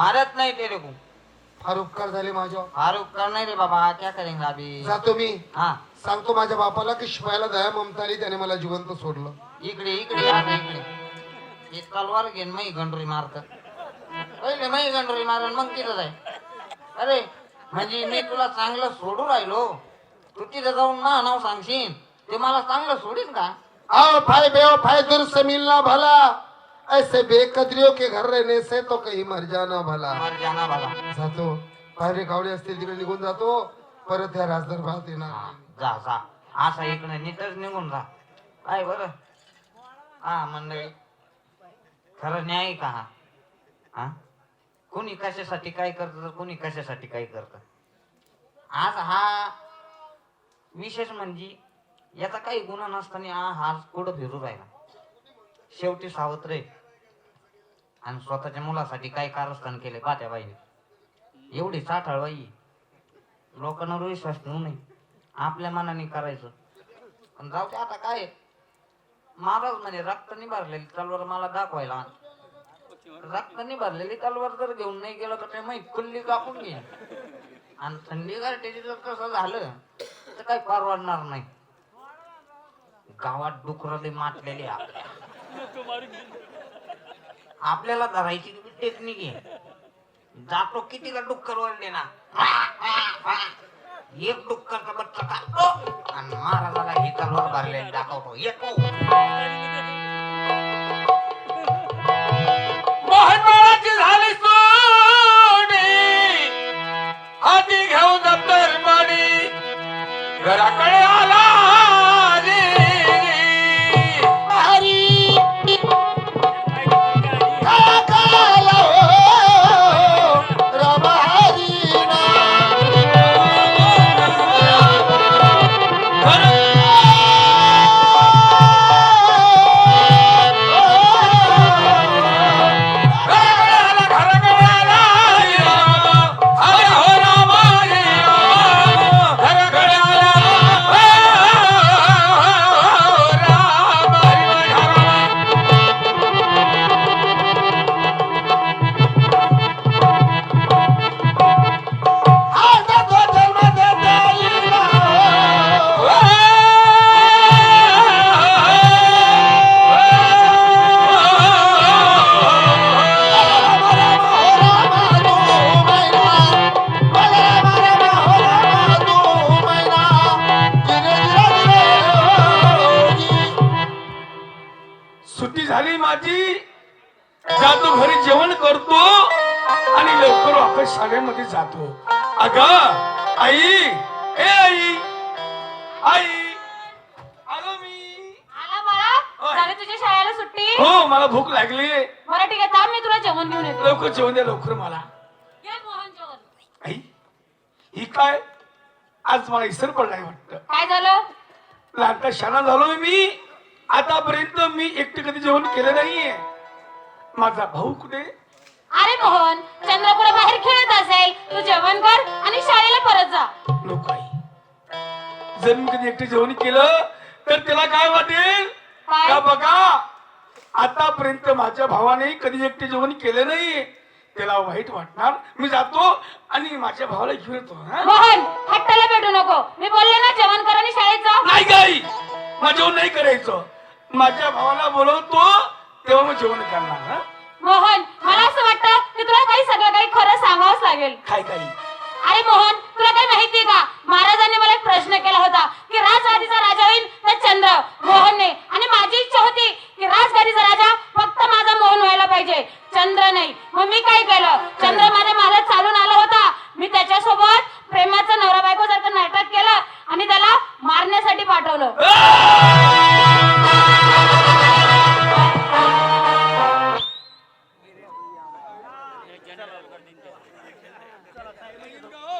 मारत नाही तेरे को फार उपकार झाले माझ्या फार उपकार नहीं रे बाबा क्या करेंगे अभी? जातो मी. हाँ. सांगतो माझ्या बापाला की शिवायला दया ममता आली त्याने मला जिवंत सोडलं. इकडे इकडे इकडे. तलवार मग गंडोरी मारत. पहिले मग गंडोरी मारण मग तिथं जाय. अरे म्हणजे मी तुला चांगलं सोडू राहिलो. तू तिथं जाऊन मा नाव सांगशील? ते मला चांगलं सोडीन का? आओ भाई बेओ भाई दूर से मिलना भला. ऐसे बेकदरियों के घर रहने से तो कहीं मर जाना भला। मर जाना बाबा जातो पायरे कावडे असतील तिकडे निघून जातो परत या राजदरबारात येणार हा, नाही. जा जा. असा इकडे नीटच निघून जा. काय बरं? हा मंडळी. खरं न्याय का हा? हा? कोणी कशासाठी काय करत तर कोणी कशासाठी काय करत? आज हा विशेष म्हणजे याचा काही गुन्हा नसताना हा हा कुठं फिरू राहिला? शेवटी सावत्र आहे. आणि स्वतःच्या मुलासाठी काय कारस्थान केले पात्या बाईने. एवढी साठाळ बाई लोकांवर विश्वास ठेवू नये. आपल्या मनाने करायचं. पण जाऊ दे आता काय महाराज म्हणे रक्त निभारलेली तलवार मला दाखवायला रक्त निभारलेली तलवार जर घेऊन नाही गेलं तर ते माहीत कुल्ली कापून घे आणि थंडी गारठ्याची जर कसं झालं तर काही परवडणार नाही. गावात डुकरले माटलेले आपल्या. आपल्याला धरायची किती टेक्निक आहे? जातो किती का डुक्कर वरले ना एक डुक्करचा बच्चा काढतो आणि महाराजाला ही तलवार भरले दाखवतो. येतो. मोहनबाळाची झाली सोडी. हाती घेऊन दप्तर पाणी. घराकडे आला. झाली माझी. जातो घरी जेवण करतो आणि लवकर वापस शाळेमध्ये जातो. अग आई ए आई आई आलो मी. आला बाळा. होय. झाली तुझ्या शाळेला सुट्टी? हो मला भूक लागली. बरं ठीक आहे थांब मी तुला जेवण घेऊन येते. लवकर जेवण द्या लवकर मला. घे मोहन जेवण. आई ही काय? आज मला इसर पडलाय वाटतं. काय झालं? लहानता शाळा झालोय मी. आतापर्यंत मी कधी जेवण केलं नाहीये. माझा भाऊ कुठे? अरे मोहन चंद्र कुठे बाहेर खेळत असेल? तू जेवण कर आणि शाळेला परत जा. नको आई. जर मी कधी एकटे जेवण केलं तर त्याला काय वाटेल? काय? का बघा? आतापर्यंत माझ्या भावाने कधी एकटे जेवण केलं नाही त्याला वाईट वाटणार. मी जातो आणि माझ्या भावाला घेऊन येतो हा? मोहन हट्टाला भेटू नको. मी बोलले ना जेवण कर आणि शाळेत जा. नाही गाई जेवण नाही करायचं. माझ्या भावाला बोलवतो तेव्हा मग जेवण करणार हा? मोहन मला असं वाटतं की तुला काही सगळं काही खरं सांगावंच लागेल काय काही अरे मोहन